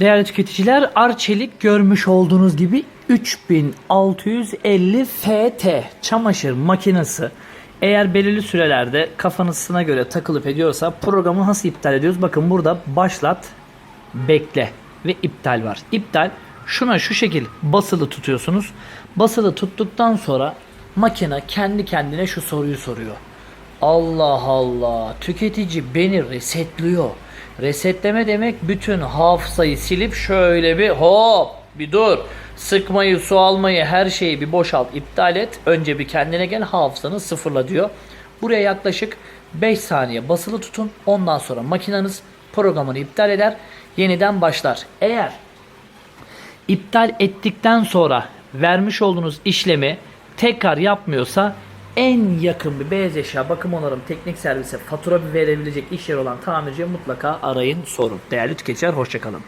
Değerli tüketiciler, Arçelik görmüş olduğunuz gibi 3650 FT çamaşır makinesi eğer belirli sürelerde kafanızına göre takılıp ediyorsa programı nasıl iptal ediyoruz? Bakın burada başlat, bekle ve iptal var. İptal şuna şu şekil basılı tutuyorsunuz. Basılı tuttuktan sonra makine kendi kendine şu soruyu soruyor. Allah Allah tüketici beni resetliyor. Resetleme demek bütün hafızayı silip şöyle bir hop bir dur. Sıkmayı, su almayı, her şeyi bir boşalt, iptal et. Önce bir kendine gel, hafızanı sıfırla diyor. Buraya yaklaşık 5 saniye basılı tutun. Ondan sonra makineniz programını iptal eder. Yeniden başlar. Eğer iptal ettikten sonra vermiş olduğunuz işlemi tekrar yapmıyorsa en yakın bir beyaz eşya bakım onarım teknik servise fatura verebilecek iş yeri olan tamirciye mutlaka arayın sorun. Değerli tüketiciler hoşçakalın.